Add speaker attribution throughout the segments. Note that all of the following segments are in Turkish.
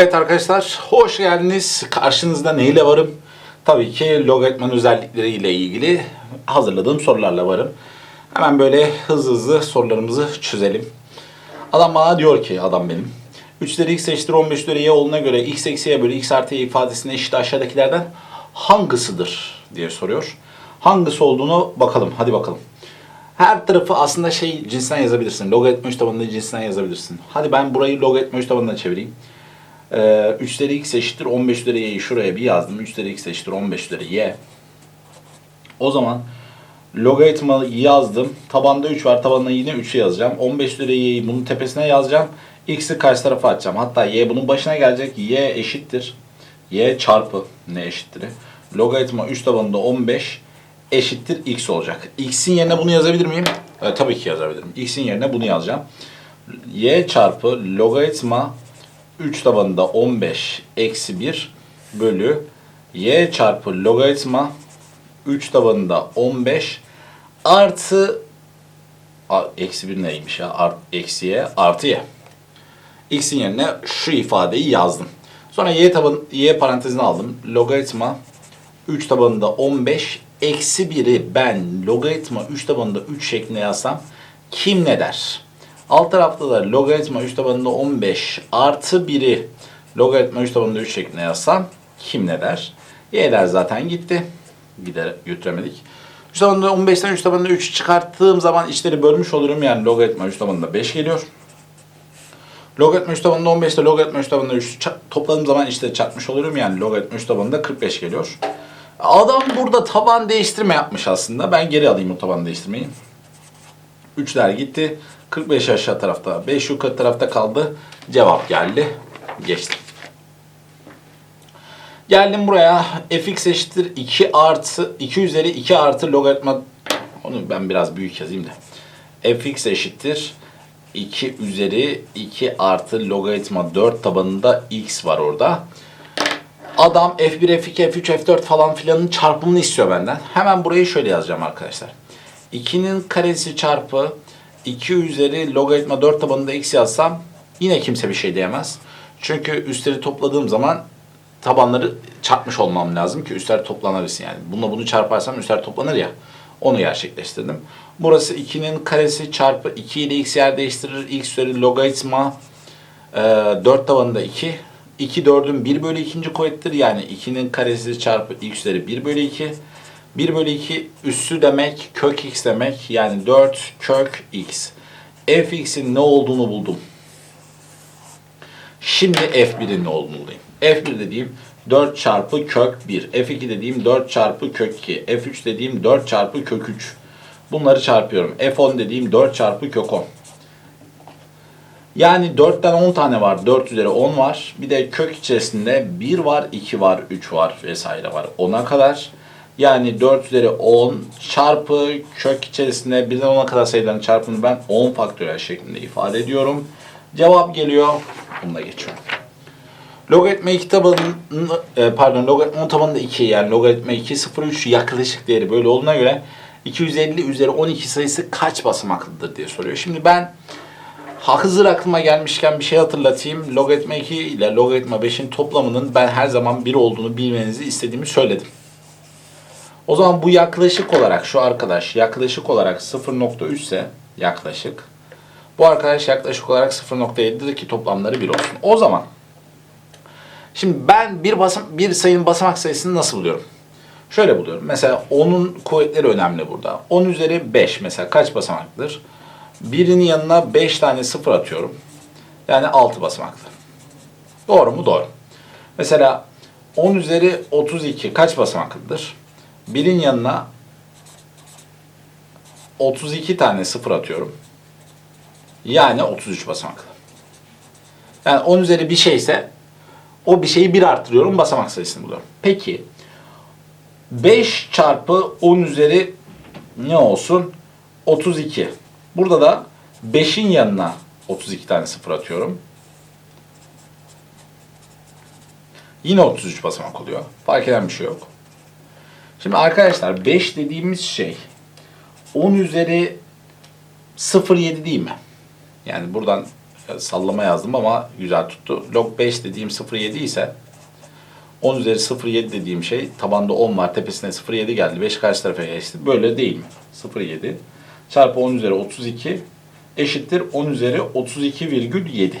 Speaker 1: Evet arkadaşlar, hoş geldiniz. Karşınızda neyle varım? Tabii ki logaritmanın özellikleriyle ilgili hazırladığım sorularla varım. Hemen böyle hızlı hızlı sorularımızı çözelim. Adam bana diyor ki, adam benim. 3 üzeri x eşittir 15 üzeri y olduğuna göre x eksi y bölü x artı y ifadesine eşit aşağıdakilerden hangisidir diye soruyor. Hangisi olduğunu bakalım, hadi bakalım. Her tarafı aslında şey cinsinden yazabilirsin. Logaritma 3 tabanında cinsinden yazabilirsin. Hadi ben burayı logaritma 3 tabanına çevireyim. Ee, 3 üzeri x eşittir 15 üzeri y'yi şuraya bir yazdım. 3 üzeri x eşittir 15 üzeri y. O zaman logaritma yazdım. Tabanda 3 var. Tabanına yine 3'ü yazacağım. 15 üzeri y'yi bunun tepesine yazacağım. x'i karşı tarafa atacağım. Hatta y bunun başına gelecek. y eşittir. y çarpı ne eşittir? Logaritma 3 tabanında 15 eşittir x olacak. x'in yerine bunu yazabilir miyim? Evet, tabii ki yazabilirim. x'in yerine bunu yazacağım. y çarpı logaritma 3 tabanında 15 eksi 1 bölü y çarpı logaritma 3 tabanında 15 artı a, eksi 1 neymiş ya? Art, eksi y artı y. x'in yerine şu ifadeyi yazdım. Sonra y taban y parantezine aldım. Logaritma 3 tabanında 15 eksi 1'i ben logaritma 3 tabanında 3 şeklinde yazsam kim ne der? Alt tarafta da logaritma 3 tabanında 15 artı 1'i logaritma 3 tabanında 3 şeklinde yazsam kim ne der? Y'ler zaten gitti. Gider götüremedik. 3 tabanında 15'ten 3 tabanında 3 çıkarttığım zaman içleri bölmüş olurum. Yani logaritma 3 tabanında 5 geliyor. Logaritma 3 tabanında 15 ile logaritma 3 tabanında 3 ça- topladığım zaman işte çarpmış olurum. Yani logaritma 3 tabanında 45 geliyor. Adam burada taban değiştirme yapmış aslında. Ben geri alayım o taban değiştirmeyi. 3'ler gitti. 45 aşağı tarafta, 5 yukarı tarafta kaldı. Cevap geldi. Geçtim. Geldim buraya. fx eşittir 2 artı 2 üzeri 2 artı logaritma onu ben biraz büyük yazayım da. fx eşittir 2 üzeri 2 artı logaritma 4 tabanında x var orada. Adam F1, F2, F3, F4 falan filanın çarpımını istiyor benden. Hemen burayı şöyle yazacağım arkadaşlar. 2'nin karesi çarpı 2 üzeri logaritma 4 tabanında x yazsam yine kimse bir şey diyemez. Çünkü üstleri topladığım zaman tabanları çarpmış olmam lazım ki üstler toplanabilsin yani. Bununla bunu çarparsam üstler toplanır ya. Onu gerçekleştirdim. Burası 2'nin karesi çarpı 2 ile x yer değiştirir. x üzeri logaritma e, 4 tabanında 2. 2 4'ün 1 bölü 2. kuvvettir. Yani 2'nin karesi çarpı x üzeri 1 bölü 2. 1 bölü 2 üssü demek kök x demek. Yani 4 kök x. fx'in ne olduğunu buldum. Şimdi f1'in ne olduğunu bulayım. f1 dediğim 4 çarpı kök 1. f2 dediğim 4 çarpı kök 2. f3 dediğim 4 çarpı kök 3. Bunları çarpıyorum. f10 dediğim 4 çarpı kök 10. Yani 4'ten 10 tane var. 4 üzeri 10 var. Bir de kök içerisinde 1 var, 2 var, 3 var vesaire var. 10'a kadar. Yani 4 üzeri 10 çarpı kök içerisinde 1'den 10'a kadar sayıların çarpımını ben 10 faktöriyel şeklinde ifade ediyorum. Cevap geliyor. Bunu da geçiyorum. Logaritma 2 tabanının e, pardon logaritma 10 tabanında 2 yani logaritma 2 0,3 yaklaşık değeri böyle olduğuna göre 250 üzeri 12 sayısı kaç basamaklıdır diye soruyor. Şimdi ben hazır aklıma gelmişken bir şey hatırlatayım. Logaritma 2 ile logaritma 5'in toplamının ben her zaman 1 olduğunu bilmenizi istediğimi söyledim. O zaman bu yaklaşık olarak şu arkadaş yaklaşık olarak 0.3 ise yaklaşık bu arkadaş yaklaşık olarak 0.7'dir ki toplamları 1 olsun. O zaman şimdi ben bir basam bir sayının basamak sayısını nasıl buluyorum? Şöyle buluyorum. Mesela 10'un kuvvetleri önemli burada. 10 üzeri 5 mesela kaç basamaklıdır? Birinin yanına 5 tane sıfır atıyorum. Yani 6 basamaklı. Doğru mu? Doğru. Mesela 10 üzeri 32 kaç basamaklıdır? Birin yanına 32 tane sıfır atıyorum. Yani 33 basamaklı. Yani 10 üzeri bir şeyse o bir şeyi bir arttırıyorum basamak sayısını buluyorum. Peki 5 çarpı 10 üzeri ne olsun? 32. Burada da 5'in yanına 32 tane sıfır atıyorum. Yine 33 basamak oluyor. Fark eden bir şey yok. Şimdi arkadaşlar 5 dediğimiz şey 10 üzeri 0,7 değil mi? Yani buradan sallama yazdım ama güzel tuttu. Log 5 dediğim 0,7 ise 10 üzeri 0,7 dediğim şey tabanda 10 var tepesine 0,7 geldi. 5 karşı tarafa geçti. Böyle değil mi? 0,7 çarpı 10 üzeri 32 eşittir 10 üzeri 32,7.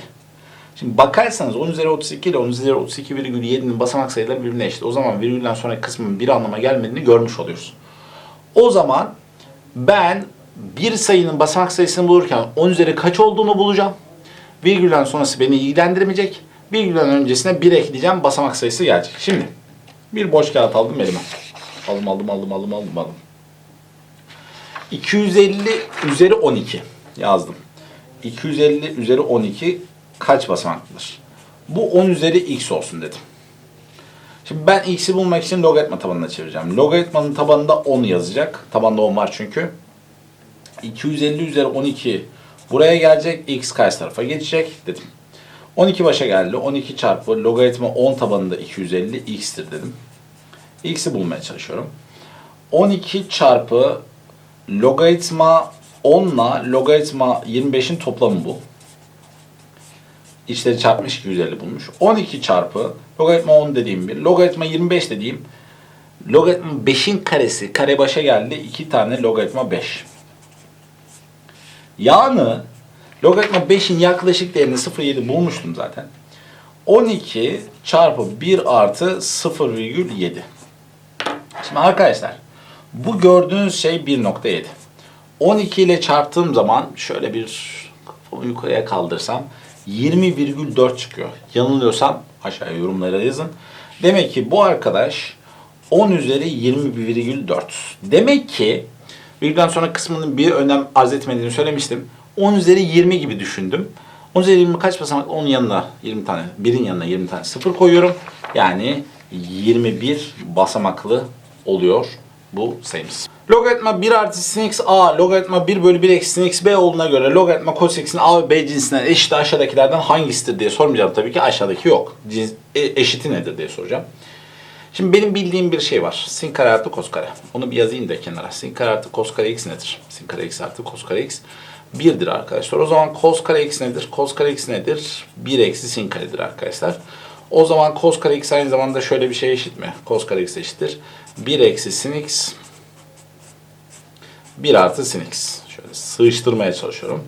Speaker 1: Şimdi bakarsanız 10 üzeri 32 ile 10 üzeri 32,7'nin basamak sayıları birbirine eşit. O zaman virgülden sonraki kısmın bir anlama gelmediğini görmüş oluyoruz. O zaman ben bir sayının basamak sayısını bulurken 10 üzeri kaç olduğunu bulacağım. Virgülden sonrası beni ilgilendirmeyecek. Virgülden öncesine 1 ekleyeceğim. Basamak sayısı gelecek. Şimdi bir boş kağıt aldım elime. Aldım aldım aldım aldım aldım aldım. 250 üzeri 12 yazdım. 250 üzeri 12 kaç basamaklıdır? Bu 10 üzeri x olsun dedim. Şimdi ben x'i bulmak için logaritma tabanına çevireceğim. Logaritmanın tabanında 10 yazacak. Tabanda 10 var çünkü. 250 üzeri 12 buraya gelecek. x karşı tarafa geçecek dedim. 12 başa geldi. 12 çarpı logaritma 10 tabanında 250 x'tir dedim. x'i bulmaya çalışıyorum. 12 çarpı logaritma 10 ile logaritma 25'in toplamı bu. İçleri çarpmış 250 bulmuş. 12 çarpı logaritma 10 dediğim bir. Logaritma 25 dediğim logaritma 5'in karesi. Kare başa geldi. 2 tane logaritma 5. Yani logaritma 5'in yaklaşık değerini 0,7 bulmuştum zaten. 12 çarpı 1 artı 0,7. Şimdi arkadaşlar bu gördüğünüz şey 1.7. 12 ile çarptığım zaman şöyle bir yukarıya kaldırsam 20,4 çıkıyor. Yanılıyorsam aşağıya yorumlara yazın. Demek ki bu arkadaş 10 üzeri 20,4. Demek ki virgülden sonra kısmının bir önem arz etmediğini söylemiştim. 10 üzeri 20 gibi düşündüm. 10 üzeri 20 kaç basamak? Onun yanına 20 tane, birin yanına 20 tane sıfır koyuyorum. Yani 21 basamaklı oluyor bu sayımız. Logaritma 1 artı sin x a, logaritma 1 bölü 1 eksi sin x b olduğuna göre logaritma cos x'in a ve b cinsinden eşit aşağıdakilerden hangisidir diye sormayacağım tabii ki. Aşağıdaki yok. Cins, e, eşiti nedir diye soracağım. Şimdi benim bildiğim bir şey var. Sin kare artı kos kare. Onu bir yazayım da kenara. Sin kare artı kos kare x nedir? Sin kare x artı kos kare x 1'dir arkadaşlar. O zaman kos kare x nedir? Kos kare x nedir? 1 eksi sin karedir arkadaşlar. O zaman kos kare x aynı zamanda şöyle bir şey eşit mi? Kos kare x eşittir. 1 eksi sin x 1 artı sin x. Şöyle sığıştırmaya çalışıyorum.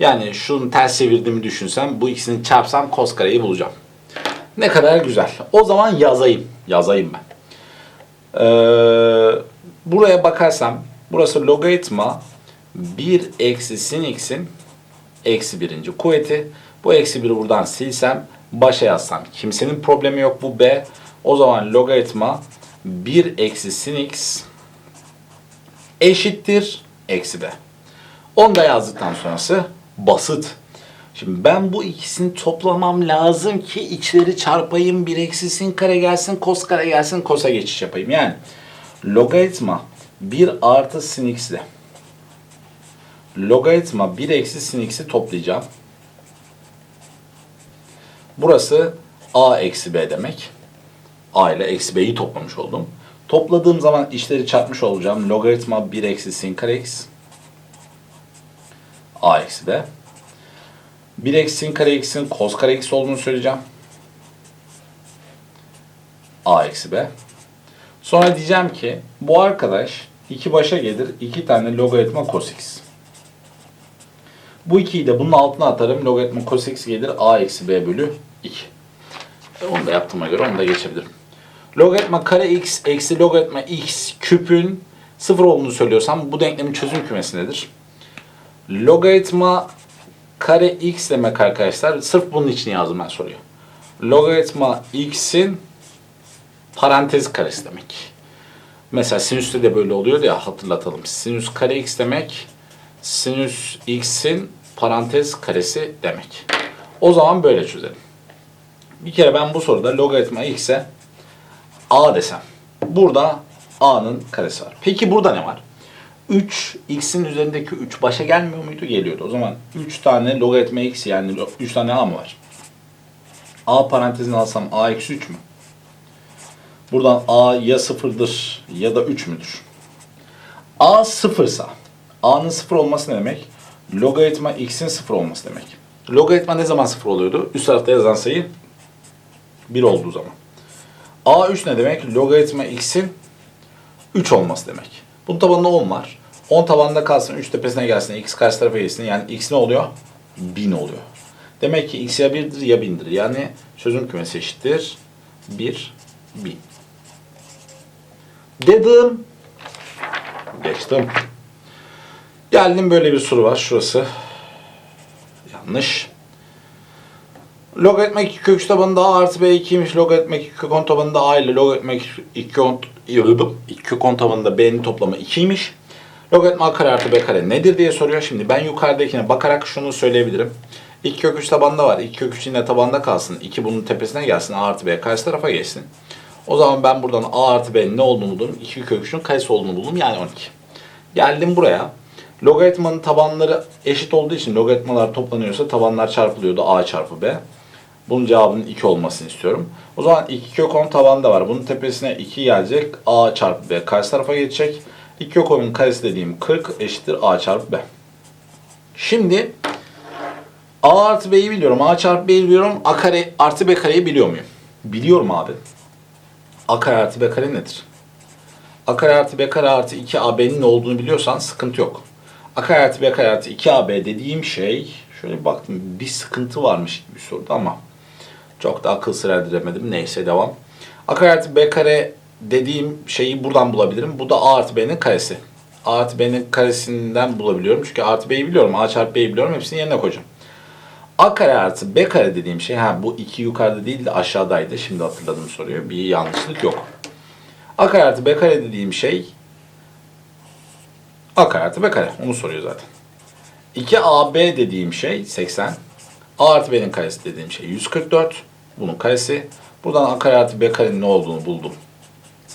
Speaker 1: Yani şunu ters çevirdiğimi düşünsem bu ikisini çarpsam kos kareyi bulacağım. Ne kadar güzel. O zaman yazayım. Yazayım ben. Ee, buraya bakarsam burası logaritma 1 eksi sin x'in eksi birinci kuvveti. Bu eksi 1'i buradan silsem başa yazsam kimsenin problemi yok bu b. O zaman logaritma 1 eksi sin x eşittir eksi b. Onu da yazdıktan sonrası basit. Şimdi ben bu ikisini toplamam lazım ki içleri çarpayım. Bir eksi sin kare gelsin, kos kare gelsin, kosa geçiş yapayım. Yani logaritma 1 artı sin x ile logaritma 1 eksi sin x'i toplayacağım. Burası a eksi b demek. a ile eksi b'yi toplamış oldum. Topladığım zaman içleri çarpmış olacağım. Logaritma 1 eksi sin kare x. a eksi b. 1 eksi sin kare x'in kos kare x olduğunu söyleyeceğim. a eksi b. Sonra diyeceğim ki bu arkadaş iki başa gelir. iki tane logaritma cos x. Bu ikiyi de bunun altına atarım. Logaritma cos x gelir. a eksi b bölü 2. E, onu da yaptığıma göre onu da geçebilirim. Logaritma kare x eksi logaritma x küpün sıfır olduğunu söylüyorsam bu denklemin çözüm kümesindedir. Logaritma kare x demek arkadaşlar. Sırf bunun için yazdım ben soruyu. Logaritma x'in parantez karesi demek. Mesela sinüste de böyle oluyor ya hatırlatalım. Sinüs kare x demek sinüs x'in parantez karesi demek. O zaman böyle çözelim. Bir kere ben bu soruda logaritma x'e a desem. Burada a'nın karesi var. Peki burada ne var? 3, x'in üzerindeki 3 başa gelmiyor muydu? Geliyordu. O zaman 3 tane logaritma x yani 3 tane a mı var? a parantezini alsam a eksi 3 mü? Buradan a ya sıfırdır ya da 3 müdür? a sıfırsa a'nın sıfır olması ne demek? Logaritma x'in sıfır olması demek. Logaritma ne zaman sıfır oluyordu? Üst tarafta yazan sayı 1 olduğu zaman. A3 ne demek? Logaritma x'in 3 olması demek. Bunun tabanında 10 var. 10 tabanında kalsın, 3 tepesine gelsin, x karşı tarafa gelsin. Yani x ne oluyor? 1000 oluyor. Demek ki x ya 1'dir ya 1000'dir. Yani çözüm kümesi eşittir 1, 1000. Dedim. Geçtim. Geldim böyle bir soru var. Şurası. Yanlış. Logaritma 2 kök üç tabanında a artı b 2'ymiş. Logaritma 2 kök 10 tabanında a ile logaritma 2 kök 10 2 kök 10 tabanında b'nin toplamı 2'ymiş. Logaritma a kare artı b kare nedir diye soruyor. Şimdi ben yukarıdakine bakarak şunu söyleyebilirim. 2 kök 3 tabanda var. 2 kök 3 yine tabanda kalsın. 2 bunun tepesine gelsin. A artı b karşı tarafa geçsin. O zaman ben buradan a artı b'nin ne olduğunu bulurum. 2 kök 3'ün karesi olduğunu bulurum. Yani 12. Geldim buraya. Logaritmanın tabanları eşit olduğu için logaritmalar toplanıyorsa tabanlar çarpılıyordu. A çarpı b. Bunun cevabının 2 olmasını istiyorum. O zaman 2 kök 10 tabanda var. Bunun tepesine 2 gelecek. A çarpı B karşı tarafa geçecek. 2 kök 10'un karesi dediğim 40 eşittir A çarpı B. Şimdi A artı B'yi biliyorum. A çarpı B'yi biliyorum. A kare artı B kareyi biliyor muyum? Biliyorum abi. A kare artı B kare nedir? A kare artı B kare artı 2AB'nin ne olduğunu biliyorsan sıkıntı yok. A kare artı B kare artı 2AB dediğim şey şöyle bir baktım bir sıkıntı varmış gibi soruda ama çok da akıl sır erdiremedim. Neyse devam. A kare artı B kare dediğim şeyi buradan bulabilirim. Bu da A artı B'nin karesi. A artı B'nin karesinden bulabiliyorum. Çünkü A artı B'yi biliyorum. A çarpı B'yi biliyorum. Hepsini yerine koyacağım. A kare artı B kare dediğim şey, ha bu iki yukarıda değil de aşağıdaydı. Şimdi hatırladım soruyu. Bir yanlışlık yok. A kare artı B kare dediğim şey A kare artı B kare. Onu soruyor zaten. 2AB dediğim şey 80. A artı B'nin karesi dediğim şey 144. Bunun karesi. Buradan A kare artı B karenin ne olduğunu buldum.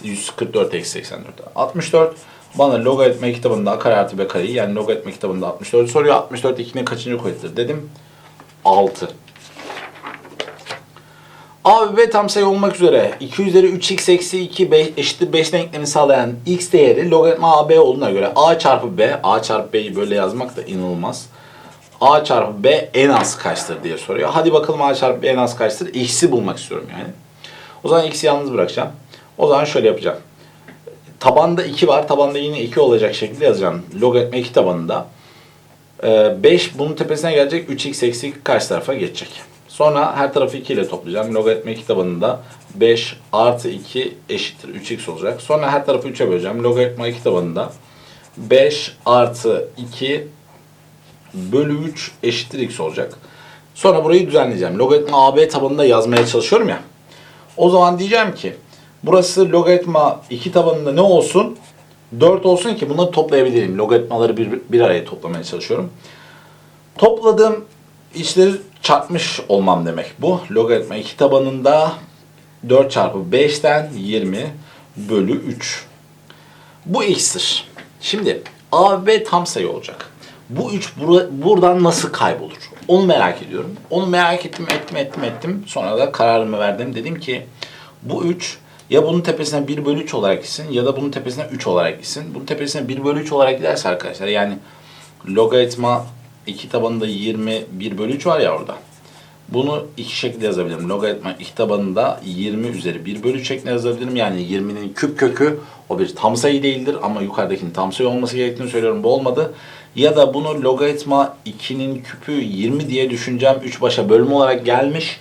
Speaker 1: 144 eksi 84. 64. Bana logaritma kitabında A kare artı B kareyi yani logaritma kitabında 64 soruyor. 64 2'nin kaçıncı kuvvetidir dedim. 6. A ve B tam sayı olmak üzere 2 üzeri 3x eksi 2 5 eşittir 5 denklemini sağlayan x değeri logaritma AB olduğuna göre A çarpı B, A çarpı B'yi böyle yazmak da inanılmaz. A çarpı B en az kaçtır diye soruyor. Hadi bakalım A çarpı B en az kaçtır? X'i bulmak istiyorum yani. O zaman X'i yalnız bırakacağım. O zaman şöyle yapacağım. Tabanda 2 var. Tabanda yine 2 olacak şekilde yazacağım. Logaritma 2 tabanında. 5 bunun tepesine gelecek. 3x eksi 2 karşı tarafa geçecek. Sonra her tarafı 2 ile toplayacağım. Logaritma 2 tabanında 5 artı 2 eşittir 3x olacak. Sonra her tarafı 3'e böleceğim. Logaritma 2 tabanında 5 artı 2 bölü 3 eşittir x olacak. Sonra burayı düzenleyeceğim. Logaritma AB tabanında yazmaya çalışıyorum ya. O zaman diyeceğim ki burası logaritma 2 tabanında ne olsun? 4 olsun ki bunları toplayabileyim. Logaritmaları bir, bir araya toplamaya çalışıyorum. Topladığım içleri çarpmış olmam demek bu. Logaritma 2 tabanında 4 çarpı 5'ten 20 bölü 3. Bu x'tir. Şimdi a ve b tam sayı olacak. Bu 3 buradan nasıl kaybolur? Onu merak ediyorum. Onu merak ettim, ettim, ettim, ettim. Sonra da kararımı verdim. Dedim ki bu 3 ya bunun tepesine 1 bölü 3 olarak gitsin ya da bunun tepesine 3 olarak gitsin. Bunun tepesine 1 bölü 3 olarak giderse arkadaşlar yani logaritma 2 tabanında 21 bölü 3 var ya orada. Bunu iki şekilde yazabilirim. Logaritma 2 tabanında 20 üzeri 1 bölü 3 şeklinde yazabilirim. Yani 20'nin küp kökü o bir tam sayı değildir ama yukarıdakinin tam sayı olması gerektiğini söylüyorum. Bu olmadı. Ya da bunu logaritma 2'nin küpü 20 diye düşüneceğim. 3 başa bölüm olarak gelmiş.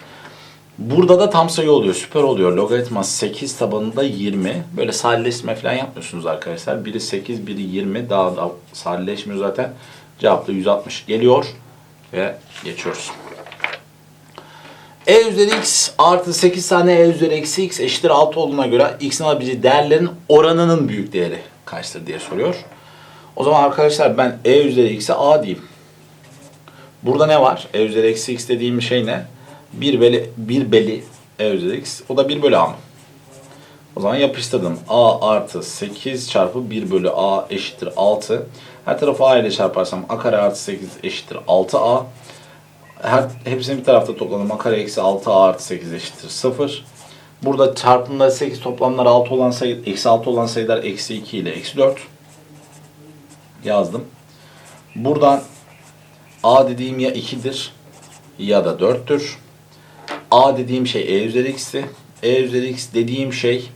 Speaker 1: Burada da tam sayı oluyor. Süper oluyor. Logaritma 8 tabanında 20. Böyle sadeleştirme falan yapmıyorsunuz arkadaşlar. Biri 8, biri 20. Daha da sadeleşmiyor zaten. Cevap da 160 geliyor. Ve geçiyoruz. E üzeri x artı 8 tane e üzeri eksi x eşittir 6 olduğuna göre x'in alabileceği değerlerin oranının büyük değeri kaçtır diye soruyor. O zaman arkadaşlar ben e üzeri x'e a diyeyim. Burada ne var? e üzeri eksi x dediğim şey ne? 1 beli, 1 beli e üzeri x. O da 1 bölü a mı? O zaman yapıştırdım. a artı 8 çarpı 1 bölü a eşittir 6. Her tarafı a ile çarparsam a kare artı 8 eşittir 6a. Her, hepsini bir tarafta topladım. a kare eksi 6a artı 8 eşittir 0. Burada çarpımda 8 toplamlar 6 olan sayı, eksi 6 olan sayılar eksi 2 ile eksi 4. Yazdım. Buradan a dediğim ya 2'dir ya da 4'tür. A dediğim şey e üzeri x'ti. E üzeri x dediğim şey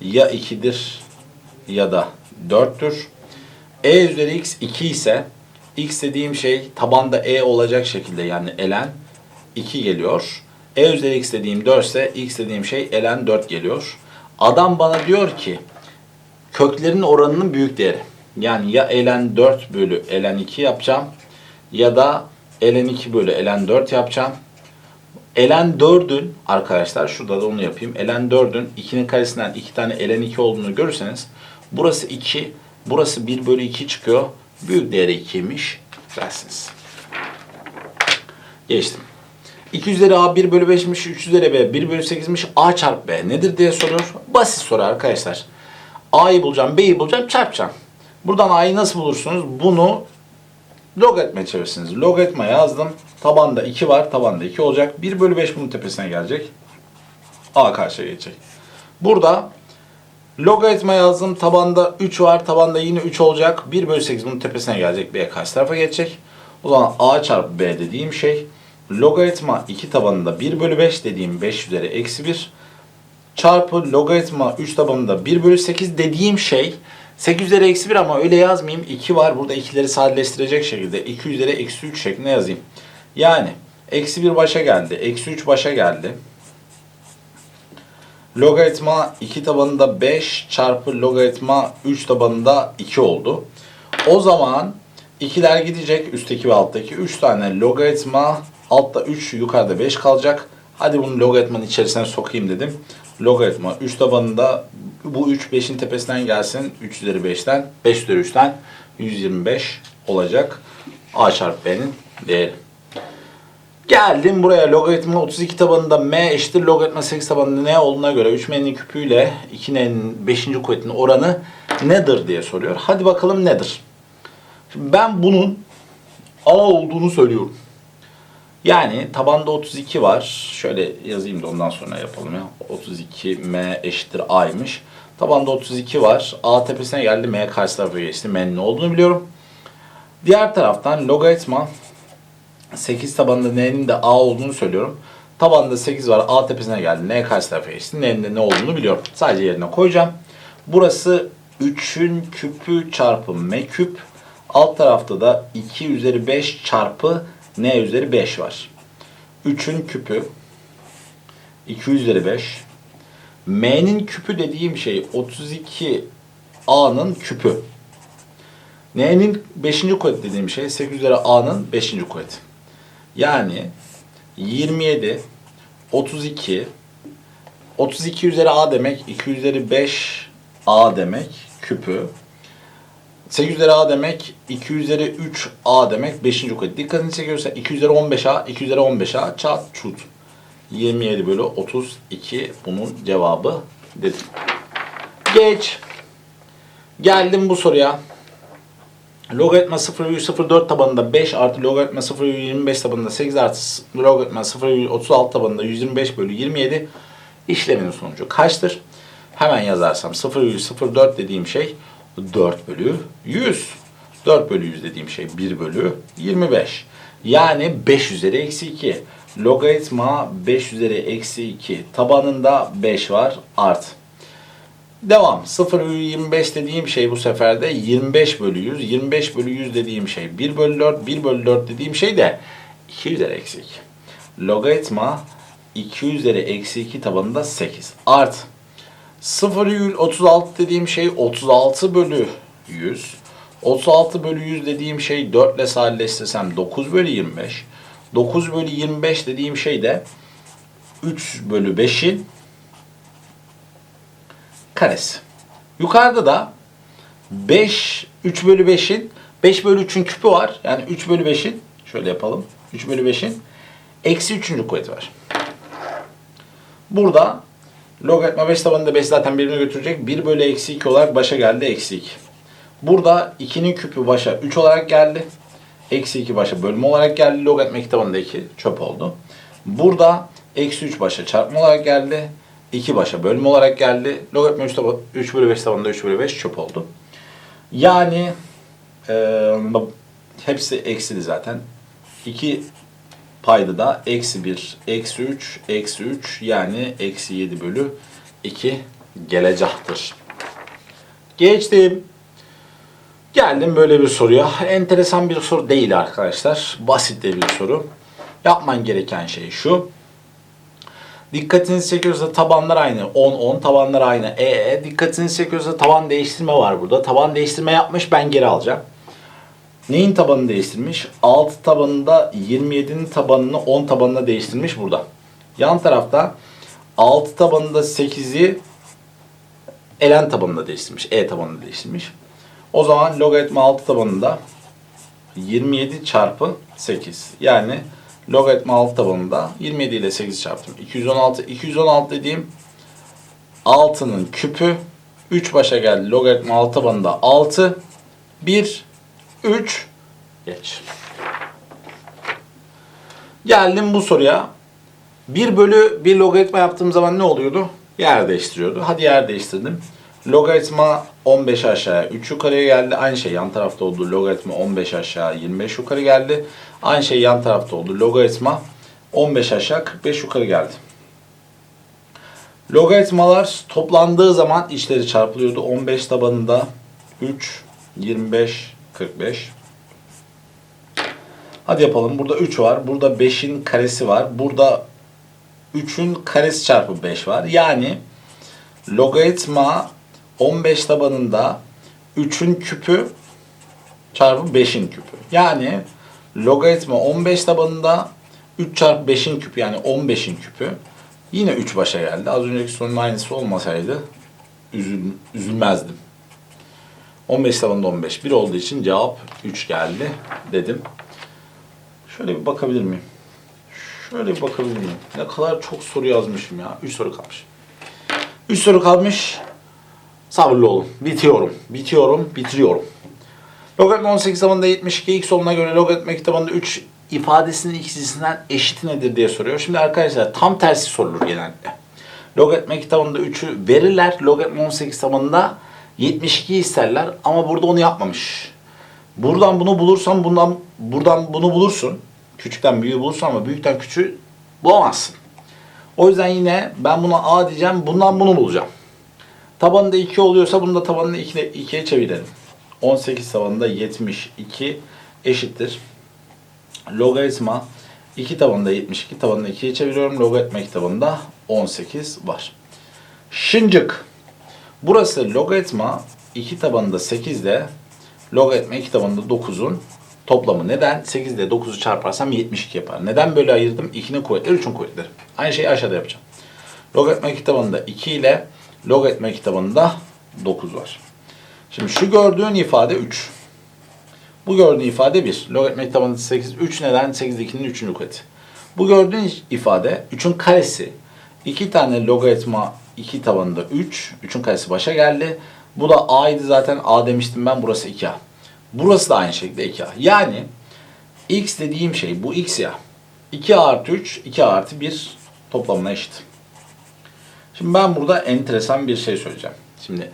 Speaker 1: ya 2'dir ya da 4'tür. E üzeri x 2 ise x dediğim şey tabanda e olacak şekilde yani elen 2 geliyor. E üzeri x dediğim 4 ise x dediğim şey elen 4 geliyor. Adam bana diyor ki köklerin oranının büyük değeri. Yani ya elen 4 bölü elen 2 yapacağım ya da elen 2 bölü elen 4 yapacağım. Elen 4'ün arkadaşlar şurada da onu yapayım. Elen 4'ün 2'nin karesinden 2 tane elen 2 olduğunu görürseniz burası 2, burası 1 bölü 2 çıkıyor. Büyük değeri 2'ymiş dersiniz. Geçtim. 2 üzeri a 1 bölü 5'miş, 3 üzeri b 1 bölü 8'miş, a çarpı b nedir diye soruyor. Basit soru arkadaşlar. a'yı bulacağım, b'yi bulacağım, çarpacağım. Buradan a'yı nasıl bulursunuz? Bunu logaritma çevirirsiniz. Logaritma yazdım. Tabanda 2 var, tabanda 2 olacak. 1 bölü 5 bunun tepesine gelecek. a karşıya geçecek. Burada logaritma yazdım. Tabanda 3 var, tabanda yine 3 olacak. 1 bölü 8 bunun tepesine gelecek. b karşı tarafa geçecek. O zaman a çarpı b dediğim şey logaritma 2 tabanında 1 bölü 5 dediğim 5 üzeri eksi 1 çarpı logaritma 3 tabanında 1 bölü 8 dediğim şey 8 üzeri eksi 1 ama öyle yazmayayım. 2 var. Burada ikileri sadeleştirecek şekilde 2 üzeri eksi 3 şeklinde yazayım. Yani eksi 1 başa geldi. Eksi 3 başa geldi. Logaritma 2 tabanında 5 çarpı logaritma 3 tabanında 2 oldu. O zaman ikiler gidecek üstteki ve alttaki. 3 tane logaritma altta 3 yukarıda 5 kalacak. Hadi bunu logaritmanın içerisine sokayım dedim. Logaritma 3 tabanında bu 3 5'in tepesinden gelsin. 3 üzeri 5'ten 5 üzeri 3'ten 125 olacak. A çarpı B'nin değeri. Geldim buraya logaritma 32 tabanında m eşittir logaritma 8 tabanında n olduğuna göre 3m'nin küpüyle 2n'nin 5. kuvvetinin oranı nedir diye soruyor. Hadi bakalım nedir? Şimdi ben bunun a olduğunu söylüyorum. Yani tabanda 32 var. Şöyle yazayım da ondan sonra yapalım ya. 32 m eşittir a'ymış. Tabanda 32 var. A tepesine geldi. M karşı tarafa geçti. M'nin ne olduğunu biliyorum. Diğer taraftan logaritma 8 tabanında n'nin de a olduğunu söylüyorum. Tabanda 8 var. A tepesine geldi. N karşı tarafa geçti. N'nin de ne olduğunu biliyorum. Sadece yerine koyacağım. Burası 3'ün küpü çarpı m küp. Alt tarafta da 2 üzeri 5 çarpı n üzeri 5 var. 3'ün küpü 2 üzeri 5. M'nin küpü dediğim şey 32 A'nın küpü. N'nin 5. kuvvet dediğim şey 8 üzeri A'nın 5. kuvveti. Yani 27 32 32 üzeri A demek 2 üzeri 5 A demek küpü. 8 üzeri A demek 2 üzeri 3 A demek 5. kuvvet. Dikkatini çekiyorsa 2 üzeri 15 A 2 üzeri 15 A çat çut. 27 bölü 32 bunun cevabı dedim. Geç. Geldim bu soruya. Logaritma 0,04 tabanında 5 artı logaritma 0,25 tabanında 8 artı logaritma 0,36 tabanında 125 bölü 27 işleminin sonucu kaçtır? Hemen yazarsam 0,04 dediğim şey 4 bölü 100. 4 bölü 100 dediğim şey 1 bölü 25. Yani 5 üzeri eksi 2. Logaritma 5 üzeri eksi 2. Tabanında 5 var art. Devam. 0,25 dediğim şey bu sefer de 25 bölü 100. 25 bölü 100 dediğim şey 1 bölü 4. 1 bölü 4 dediğim şey de 2 üzeri eksi 2. Logaritma 2 üzeri eksi 2 tabanında 8. Art. 0,36 dediğim şey 36 bölü 100. 36 bölü 100 dediğim şey 4 ile sadeleştirsem 9 bölü 25. 9 bölü 25 dediğim şey de 3 bölü 5'in karesi. Yukarıda da 5, 3 bölü 5'in 5 bölü 3'ün küpü var. Yani 3 bölü 5'in şöyle yapalım. 3 bölü 5'in eksi 3. kuvveti var. Burada logaritma 5 tabanında 5 zaten birini götürecek. 1 bölü eksi 2 olarak başa geldi eksi 2. Burada 2'nin küpü başa 3 olarak geldi. Eksi 2 başa bölme olarak geldi. Logaritma 2 tabanında 2 çöp oldu. Burada eksi 3 başa çarpma olarak geldi. 2 başa bölme olarak geldi. Logaritma 3, taban, 3 bölü 5 tabanında 3 bölü 5 çöp oldu. Yani e, hepsi eksili zaten. 2 Payda da eksi 1, eksi 3, eksi 3 yani eksi 7 bölü 2 gelecekttir. Geçtim. Geldim böyle bir soruya. Enteresan bir soru değil arkadaşlar. Basit de bir soru. Yapman gereken şey şu. Dikkatinizi çekiyorsa tabanlar aynı. 10 10 tabanlar aynı. E e dikkatinizi çekiyorsa taban değiştirme var burada. Taban değiştirme yapmış ben geri alacağım. Neyin tabanını değiştirmiş? 6 tabanında 27'nin tabanını 10 tabanına değiştirmiş burada. Yan tarafta 6 tabanında 8'i elen tabanında değiştirmiş. E tabanında değiştirmiş. O zaman logaritma 6 tabanında 27 çarpı 8. Yani logaritma 6 tabanında 27 ile 8 çarptım. 216. 216 dediğim 6'nın küpü 3 başa geldi. Logaritma 6 tabanında 6. 1, 3, geç. Geldim bu soruya. 1 bölü 1 logaritma yaptığım zaman ne oluyordu? Yer değiştiriyordu. Hadi yer değiştirdim. Logaritma 15 aşağıya 3 yukarıya geldi. Aynı şey yan tarafta oldu. Logaritma 15 aşağı 25 yukarı geldi. Aynı şey yan tarafta oldu. Logaritma 15 aşağı 45 yukarı geldi. Logaritmalar toplandığı zaman içleri çarpılıyordu. 15 tabanında 3, 25, 45. Hadi yapalım. Burada 3 var. Burada 5'in karesi var. Burada 3'ün karesi çarpı 5 var. Yani logaritma 15 tabanında 3'ün küpü çarpı 5'in küpü. Yani logaritma 15 tabanında 3 çarpı 5'in küpü yani 15'in küpü. Yine 3 başa geldi. Az önceki sorunun aynısı olmasaydı üzül, üzülmezdim. 15 tabanında 15. 1 olduğu için cevap 3 geldi dedim. Şöyle bir bakabilir miyim? Şöyle bir bakabilir miyim? Ne kadar çok soru yazmışım ya. 3 soru kalmış. 3 soru kalmış. Sabırlı olun. Bitiyorum. Bitiyorum. Bitiriyorum. Logaritma 18 tabanında 72 x olduğuna göre logaritma 2 tabanında 3 ifadesinin ikisinden eşiti nedir diye soruyor. Şimdi arkadaşlar tam tersi sorulur genellikle. Logaritma 2 tabanında 3'ü verirler. Logaritma 18 tabanında 72 isterler ama burada onu yapmamış. Buradan bunu bulursan bundan buradan bunu bulursun. Küçükten büyüğü bulursun ama büyükten küçüğü bulamazsın. O yüzden yine ben buna A diyeceğim. Bundan bunu bulacağım. Tabanında 2 oluyorsa bunu da tabanını 2'ye 2'ye çevirelim. 18 tabanında 72 eşittir. Logaritma 2 tabanında 72 tabanını 2'ye çeviriyorum. Logaritma 2 tabanında 18 var. Şıncık. Burası logaritma 2 tabanında 8 ile logaritma 2 tabanında 9'un toplamı. Neden? 8 ile 9'u çarparsam 72 yapar. Neden böyle ayırdım? 2'nin kuvvetleri 3'ün kuvvetleri. Aynı şeyi aşağıda yapacağım. Logaritma 2 tabanında 2 ile logaritma 2 tabanında 9 var. Şimdi şu gördüğün ifade 3. Bu gördüğün ifade 1. Logaritma 2 tabanında 8. 3 neden? 8 2'nin 3. kuvveti. Bu gördüğün ifade 3'ün karesi. 2 tane logaritma 2 tabanında 3. 3'ün karesi başa geldi. Bu da a'ydı zaten. a demiştim ben. Burası 2a. Burası da aynı şekilde 2a. Yani x dediğim şey bu x ya. 2 artı 3, 2 artı 1 toplamına eşit. Şimdi ben burada enteresan bir şey söyleyeceğim. Şimdi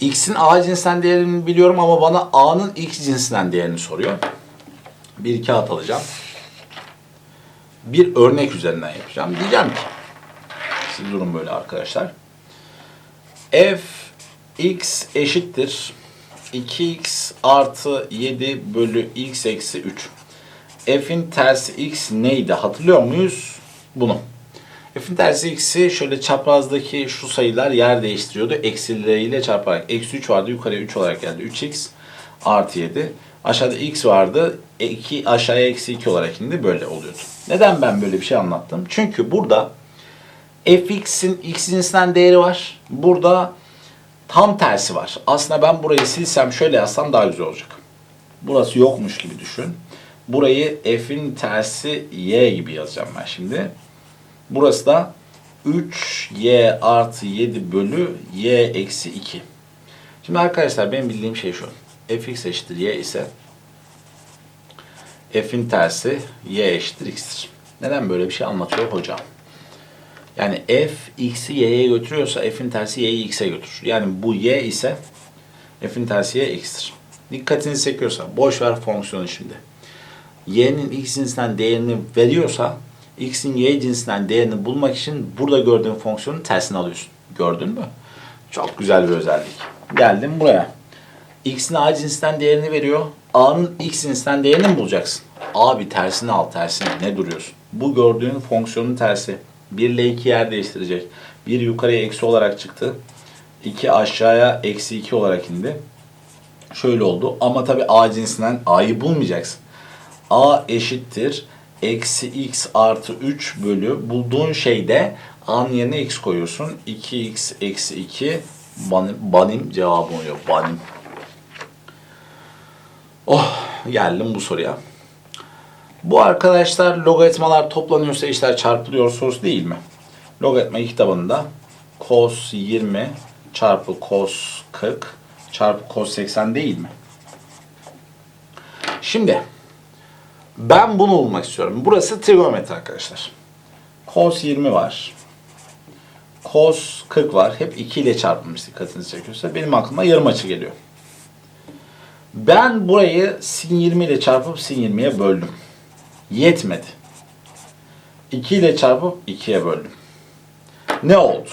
Speaker 1: x'in a cinsinden değerini biliyorum ama bana a'nın x cinsinden değerini soruyor. Bir kağıt alacağım. Bir örnek üzerinden yapacağım. Diyeceğim ki siz durun böyle arkadaşlar. f x eşittir 2x artı 7 bölü x eksi 3. f'in tersi x neydi hatırlıyor muyuz? Bunu. F'in tersi x'i şöyle çaprazdaki şu sayılar yer değiştiriyordu. Eksileriyle çarparak. Eksi 3 vardı yukarıya 3 olarak geldi. 3x artı 7. Aşağıda x vardı. 2 aşağıya eksi 2 olarak indi. Böyle oluyordu. Neden ben böyle bir şey anlattım? Çünkü burada fx'in x cinsinden değeri var. Burada tam tersi var. Aslında ben burayı silsem şöyle yazsam daha güzel olacak. Burası yokmuş gibi düşün. Burayı f'in tersi y gibi yazacağım ben şimdi. Burası da 3y artı 7 bölü y eksi 2. Şimdi arkadaşlar benim bildiğim şey şu. fx eşittir y ise f'in tersi y eşittir x'tir. Neden böyle bir şey anlatıyor hocam? Yani f x'i y'ye götürüyorsa f'in tersi y'yi x'e götürür. Yani bu y ise f'in tersi y x'tir. Dikkatinizi çekiyorsa boş ver fonksiyonu şimdi. y'nin x cinsinden değerini veriyorsa x'in y cinsinden değerini bulmak için burada gördüğün fonksiyonun tersini alıyorsun. Gördün mü? Çok güzel bir özellik. Geldim buraya. x'in a cinsinden değerini veriyor. a'nın x cinsinden değerini mi bulacaksın? Abi tersini al tersini. Ne duruyorsun? Bu gördüğün fonksiyonun tersi. 1 ile 2 yer değiştirecek. 1 yukarıya eksi olarak çıktı. 2 aşağıya eksi 2 olarak indi. Şöyle oldu. Ama tabi a cinsinden a'yı bulmayacaksın. a eşittir. Eksi x artı 3 bölü bulduğun şeyde a'nın yerine x koyuyorsun. 2x eksi 2 banim, banim cevabı oluyor. Banim. Oh geldim bu soruya. Bu arkadaşlar logaritmalar toplanıyorsa işler çarpılıyor sorusu değil mi? Logaritma kitabında cos 20 çarpı cos 40 çarpı cos 80 değil mi? Şimdi ben bunu bulmak istiyorum. Burası trigonometri arkadaşlar. Cos 20 var. Cos 40 var. Hep 2 ile çarpılmış dikkatinizi çekiyorsa. Benim aklıma yarım açı geliyor. Ben burayı sin 20 ile çarpıp sin 20'ye böldüm. Yetmedi. 2 ile çarpıp 2'ye böldüm. Ne oldu?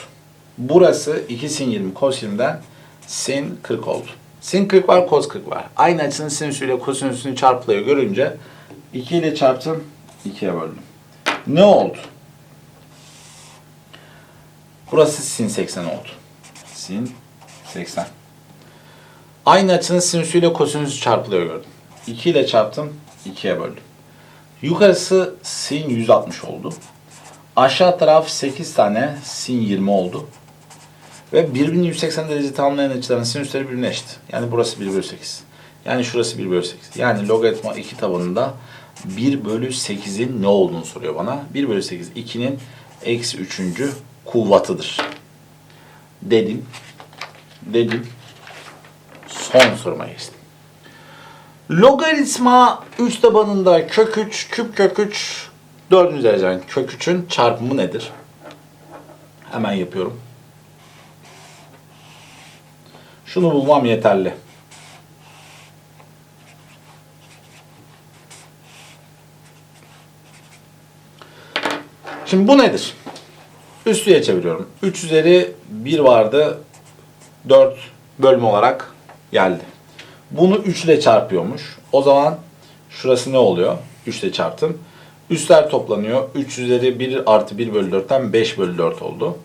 Speaker 1: Burası 2 sin 20 cos 20'den sin 40 oldu. Sin 40 var, cos 40 var. Aynı açının sinüsüyle kosinüsünü çarpılıyor görünce 2 ile çarptım, 2'ye böldüm. Ne oldu? Burası sin 80 oldu. Sin 80. Aynı açının sinüsüyle kosinüsü çarpılıyor gördüm. 2 ile çarptım, 2'ye böldüm. Yukarısı sin 160 oldu. Aşağı taraf 8 tane sin 20 oldu. Ve 1180 derece tamamlayan açıların sinüsleri birbirine eşit. Yani burası 1 bölü 8. Yani şurası 1 bölü 8. Yani logaritma 2 tabanında 1 bölü 8'in ne olduğunu soruyor bana. 1 bölü 8 2'nin eksi 3. kuvvatıdır. Dedim. Dedim. Son soruma geçtim. Logaritma 3 tabanında kök 3, küp kök 3, 4. derecen kök 3'ün çarpımı nedir? Hemen yapıyorum. Şunu bulmam yeterli. Şimdi bu nedir? Üstüye çeviriyorum. 3 üzeri 1 vardı. 4 bölme olarak geldi. Bunu 3 ile çarpıyormuş. O zaman şurası ne oluyor? 3 ile çarptım. Üstler toplanıyor. 3 üzeri 1 artı 1 bölü 4'ten 5 bölü 4 oldu.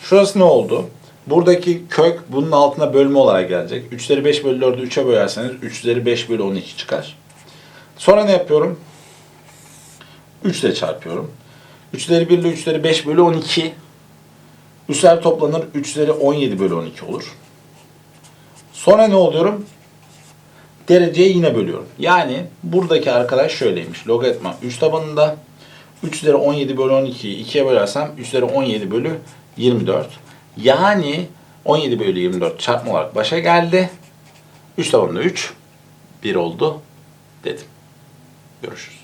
Speaker 1: Şurası ne oldu? Buradaki kök bunun altına bölme olarak gelecek. 3 üzeri 5 bölü 4'ü 3'e bölerseniz 3 üzeri 5 bölü 12 çıkar. Sonra ne yapıyorum? 3 ile çarpıyorum. 3 üzeri 1 ile 3 üzeri 5 bölü 12. Üstler toplanır 3 üzeri 17 bölü 12 olur. Sonra ne oluyorum? Dereceyi yine bölüyorum. Yani buradaki arkadaş şöyleymiş. Logaritma 3 tabanında 3 üzeri 17 bölü 12'yi 2'ye bölersem 3 üzeri 17 bölü 24. Yani 17 bölü 24 çarpma olarak başa geldi. 3 tabanında 3, 1 oldu dedim. Görüşürüz.